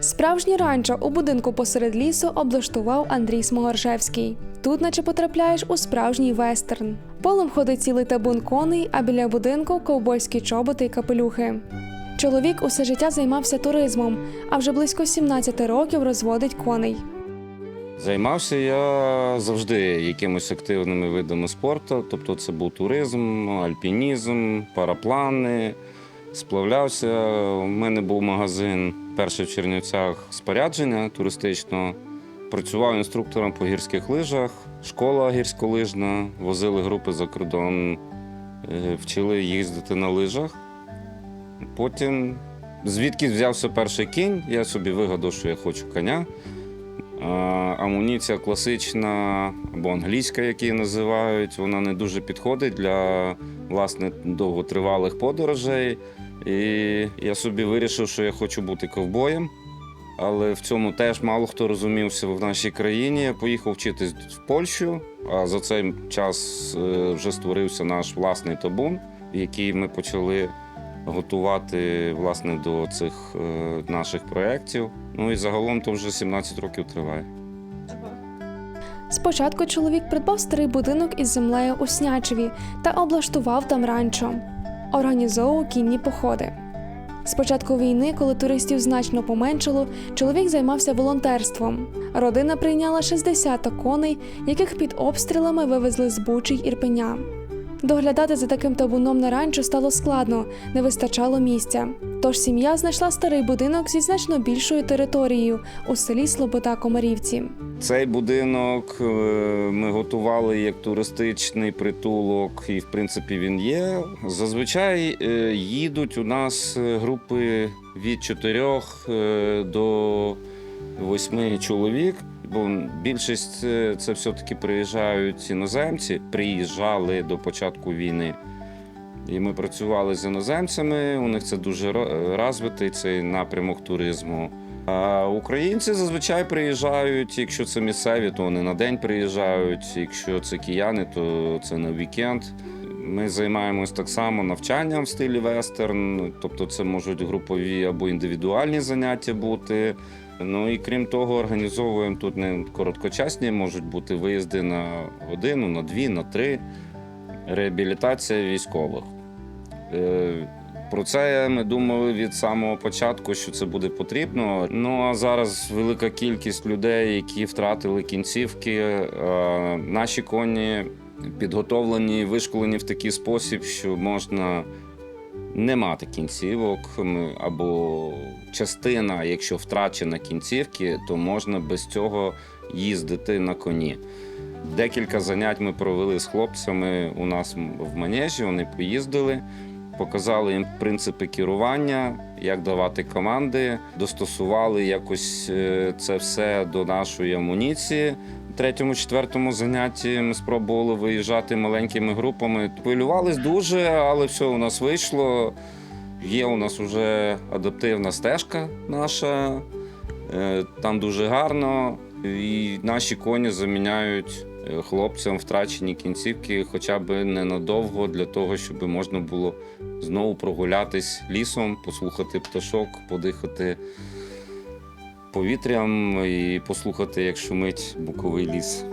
Справжнє ранчо у будинку посеред лісу облаштував Андрій Смогоршевський. Тут, наче потрапляєш у справжній вестерн. Полем ходить цілий табун коней, а біля будинку ковбойські чоботи й капелюхи. Чоловік усе життя займався туризмом, а вже близько 17 років розводить коней. Займався я завжди якимось активними видами спорту. Тобто це був туризм, альпінізм, параплани. Сплавлявся. У мене був магазин перший в Чернівцях спорядження туристичного. Працював інструктором по гірських лижах, школа гірськолижна, возили групи за кордон, е, вчили їздити на лижах. Потім, звідки взявся перший кінь, я собі вигадав, що я хочу коня. Амуніція класична або англійська, як її називають, вона не дуже підходить для власне довготривалих подорожей. І я собі вирішив, що я хочу бути ковбоєм. Але в цьому теж мало хто розумівся в нашій країні. Я поїхав вчитись в Польщу, а за цей час е, вже створився наш власний табун, який ми почали готувати власне до цих е, наших проєктів. Ну і загалом то вже 17 років триває. Спочатку чоловік придбав старий будинок із землею у Снячеві та облаштував там ранчо. Організовував кінні походи. З початку війни, коли туристів значно поменшало, чоловік займався волонтерством. Родина прийняла 60 коней, яких під обстрілами вивезли з Бучі й Ірпеня. Доглядати за таким табуном на ранчо стало складно, не вистачало місця. Тож сім'я знайшла старий будинок зі значно більшою територією у селі Слобода Комарівці. Цей будинок е, ми готували як туристичний притулок, і в принципі він є. Зазвичай е, їдуть у нас е, групи від 4 е, до 8 чоловік. Бо більшість це все-таки приїжджають іноземці, приїжджали до початку війни. І ми працювали з іноземцями. У них це дуже ро- розвитий цей напрямок туризму. А українці зазвичай приїжджають. Якщо це місцеві, то вони на день приїжджають. Якщо це кияни, то це на вікенд. Ми займаємось так само навчанням в стилі вестерн, тобто це можуть групові або індивідуальні заняття бути. Ну і крім того, організовуємо тут не короткочасні, можуть бути виїзди на годину, на дві, на три. Реабілітація військових. Е, Про це ми думали від самого початку, що це буде потрібно. Ну а зараз велика кількість людей, які втратили кінцівки. Е, Наші коні підготовлені, вишколені в такий спосіб, що можна не мати кінцівок, або частина, якщо втрачена кінцівки, то можна без цього їздити на коні. Декілька занять ми провели з хлопцями у нас в манежі. Вони поїздили, показали їм принципи керування, як давати команди, достосували якось е, це все до нашої амуніції. В третьому, четвертому занятті ми спробували виїжджати маленькими групами. Хвилювались дуже, але все у нас вийшло. Є у нас вже адаптивна стежка наша, е, там дуже гарно. І наші коні заміняють е, хлопцям втрачені кінцівки хоча б ненадовго для того, щоб можна було знову прогулятись лісом, послухати пташок, подихати повітрям і послухати, як шумить буковий ліс.